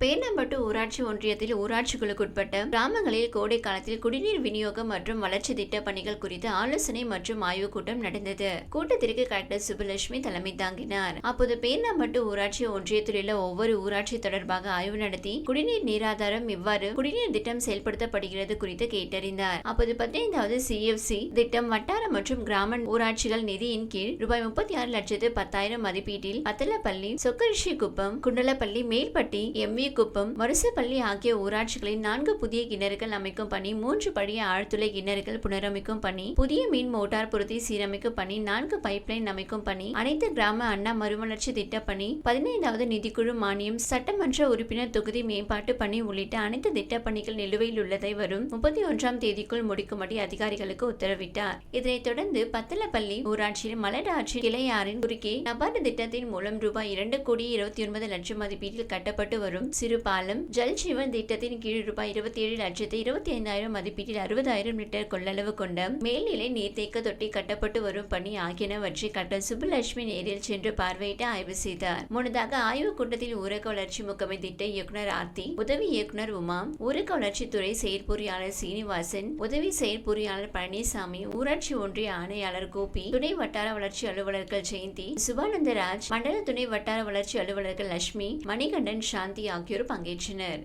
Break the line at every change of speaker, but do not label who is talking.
பேனம்பட்டு ஊராட்சி ஒன்றியத்தில் ஊராட்சிகளுக்குட்பட்ட கிராமங்களில் கோடை காலத்தில் குடிநீர் விநியோகம் மற்றும் வளர்ச்சி திட்ட பணிகள் குறித்து ஆலோசனை மற்றும் ஆய்வுக் கூட்டம் நடந்தது. கூட்டத்திற்கு கலெக்டர் சுப்புலட்சுமி தலைமை தாங்கினார். அப்போது பேனம்பட்டு ஊராட்சி ஒன்றியத்தில் உள்ள ஒவ்வொரு ஊராட்சி தொடர்பாக ஆய்வு நடத்தி குடிநீர் நீராதாரம் இவ்வாறு குடிநீர் திட்டம் செயல்படுத்தப்படுகிறது குறித்து கேட்டறிந்தார். அப்போது பதினைந்தாவது சிஎஃப்சி திட்டம் வட்டார மற்றும் கிராம ஊராட்சிகள் நிதியின் கீழ் ரூபாய் முப்பத்தி ஆறு லட்சத்து பத்தாயிரம் மதிப்பீட்டில் பத்தலப்பள்ளி சொக்கரிஷி குப்பம் குண்டலப்பள்ளி மேல்பட்டி எம்வி பெரியகுப்பம் வருசப்பள்ளி ஆகிய ஊராட்சிகளில் நான்கு புதிய கிணறுகள் அமைக்கும் பணி மூன்று பழைய ஆழ்துளை கிணறுகள் புனரமைக்கும் பணி புதிய மீன் மோட்டார் பொருத்தி சீரமைக்கும் பணி நான்கு பைப்லைன் அமைக்கும் பணி அனைத்து கிராம அண்ணா மறுமலர்ச்சி திட்ட பணி பதினைந்தாவது நிதிக்குழு மானியம் சட்டமன்ற உறுப்பினர் தொகுதி மேம்பாட்டு பணி உள்ளிட்ட அனைத்து திட்ட பணிகள் நிலுவையில் உள்ளதை வரும் முப்பத்தி ஒன்றாம் தேதிக்குள் முடிக்கும்படி அதிகாரிகளுக்கு உத்தரவிட்டார். இதனைத் தொடர்ந்து பத்தலப்பள்ளி ஊராட்சியில் மலராட்சி கிளையாறின் குறுக்கே நபார்டு திட்டத்தின் மூலம் ரூபாய் இரண்டு கோடி இருபத்தி ஒன்பது லட்சம் மதிப்பீட்டில் கட்டப்பட்டு வரும் சிறுபாலம் ஜல் ஜீவன் திட்டத்தின் கீழ் ரூபாய் இருபத்தி ஏழு லட்சத்து இருபத்தி ஐந்தாயிரம் மதிப்பீட்டில் அறுபதாயிரம் லிட்டர் கொள்ளளவு கொண்ட மேல்நிலை நீர்த்தேக்க தொட்டி கட்டப்பட்டு வரும் பணி ஆகியனவற்றை கட்ட சுப்புலட்சுமி நேரில் சென்று பார்வையிட்டு ஆய்வு செய்தார். முன்னதாக ஆய்வுக் கூட்டத்தில் ஊரக வளர்ச்சி முகமை திட்ட இயக்குனர் ஆர்த்தி உதவி இயக்குநர் உமா ஊரக வளர்ச்சித்துறை செயற்பொறியாளர் சீனிவாசன் உதவி செயற்பொறியாளர் பழனிசாமி ஊராட்சி ஒன்றிய ஆணையாளர் கோபி துணை வட்டார வளர்ச்சி அலுவலர்கள் ஜெயந்தி சுபானந்தராஜ் மண்டல துணை வட்டார வளர்ச்சி அலுவலர்கள் லட்சுமி மணிகண்டன் சாந்தி ஆகியோர் பங்கேற்றனர்